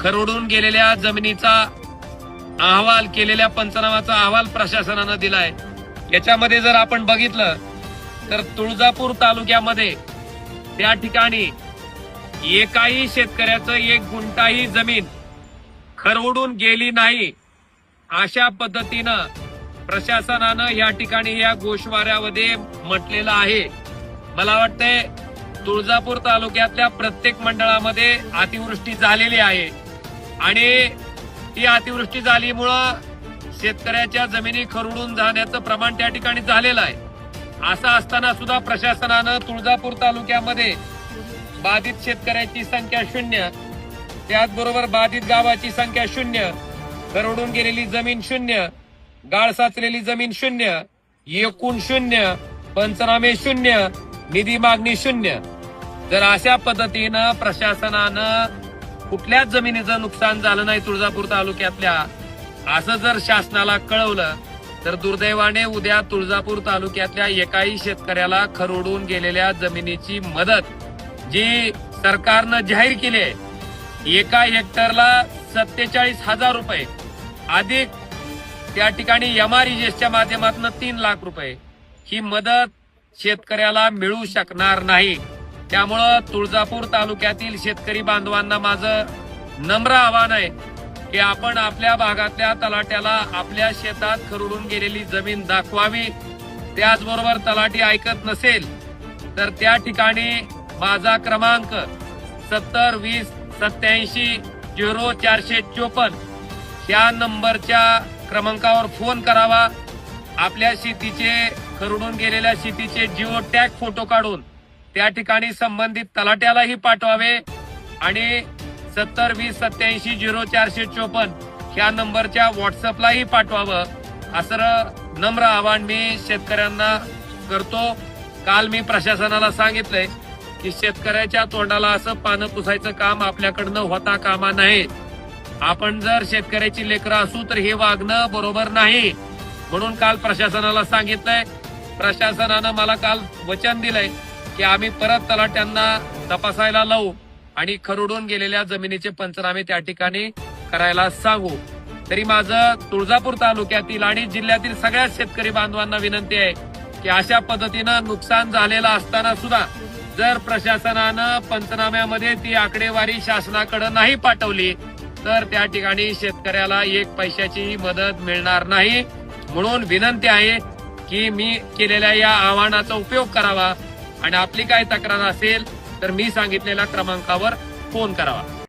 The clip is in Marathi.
खरडून गेलेल्या जमिनीचा अहवाल केलेल्या पंचनामाचा अहवाल प्रशासनानं दिलाय. याच्यामध्ये जर आपण बघितलं तर तुळजापूर तालुक्यामध्ये त्या ठिकाणी एकाही शेतकऱ्याचं एक गुंटाही जमीन खरवडून गेली नाही अशा पद्धतीनं प्रशासनानं या ठिकाणी या गोषवाऱ्यामध्ये म्हटलेलं आहे. मला वाटतंय तुळजापूर तालुक्यातल्या प्रत्येक मंडळामध्ये अतिवृष्टी झालेली आहे. आणि ती अतिवृष्टी झालीमुळं शेतकऱ्याच्या जमिनी खरडून जाण्याचं प्रमाण त्या ठिकाणी झालेलं आहे. असं असताना सुद्धा प्रशासनानं तुळजापूर तालुक्यामध्ये बाधित शेतकऱ्याची संख्या शून्य त्याचबरोबर बाधित गावाची संख्या शून्य खरडून गेलेली जमीन शून्य गाळ साचलेली जमीन शून्य एकूण शून्य पंचनामे शून्य निधी मागणी शून्य. जर अशा पद्धतीनं प्रशासनानं कुठल्याच जमिनीचं नुकसान झालं नाही तुळजापूर तालुक्यातल्या असं जर शासनाला कळवलं तर दुर्दैवाने उद्या तुळजापूर तालुक्यातल्या एकाही शेतकऱ्याला खरोडून गेलेल्या जमिनीची मदत जी सरकारनं जाहीर केली आहे एका हेक्टरला सत्तेचाळीस हजार रुपये अधिक त्या ठिकाणी एमआरईजेसच्या माध्यमातून तीन लाख रुपये ही मदत शेतकऱ्याला मिळू शकणार नाही. त्यामुळं तुळजापूर तालुक्यातील शेतकरी बांधवांना माझं नम्र आव्हान आहे की आपण आपल्या भागातल्या तलाट्याला आपल्या शेतात खरडून गेलेली जमीन दाखवावी. त्याचबरोबर तलाठी ऐकत नसेल तर त्या ठिकाणी माझा क्रमांक सत्तर वीस सत्याऐंशी झिरो चारशे चोपन्न या नंबरच्या क्रमांकावर फोन करावा. आपल्या शेतीचे खरडून गेलेल्या शेतीचे जिओ टॅग फोटो काढून त्या ठिकाणी संबंधित तलाट्यालाही पाठवावे आणि सत्तर वीस सत्याऐंशी झिरो चारशे चोपन्न ह्या नंबरच्या व्हॉट्सअपलाही पाठवावं. असं नम्र आवाहन मी शेतकऱ्यांना करतो. काल मी प्रशासनाला सांगितलंय की शेतकऱ्याच्या तोंडाला असं पानं पुसायचं काम आपल्याकडनं होता कामा नये. आपण जर शेतकऱ्याची लेकरं असू तर हे वागणं बरोबर नाही. म्हणून काल प्रशासनाला सांगितलंय प्रशासनानं मला काल वचन दिलंय की आम्ही परत तलाट्यांना तपासायला लावू आणि खरडून गेलेल्या जमिनीचे पंचनामे त्या ठिकाणी करायला सांगू. तरी माझं तुळजापूर तालुक्यातील आणि जिल्ह्यातील सगळ्या शेतकरी बांधवांना विनंती आहे की अशा पद्धतीनं नुकसान झालेलं असताना सुद्धा जर प्रशासनानं पंचनाम्यामध्ये ती आकडेवारी शासनाकडे नाही पाठवली तर त्या ठिकाणी शेतकऱ्याला एक पैशाचीही मदत मिळणार नाही. म्हणून विनंती आहे की मी केलेल्या या आव्हानाचा उपयोग करावा आणि आपली काय तक्रार असेल तर मी सांगितलेल्या क्रमांकावर फोन करावा.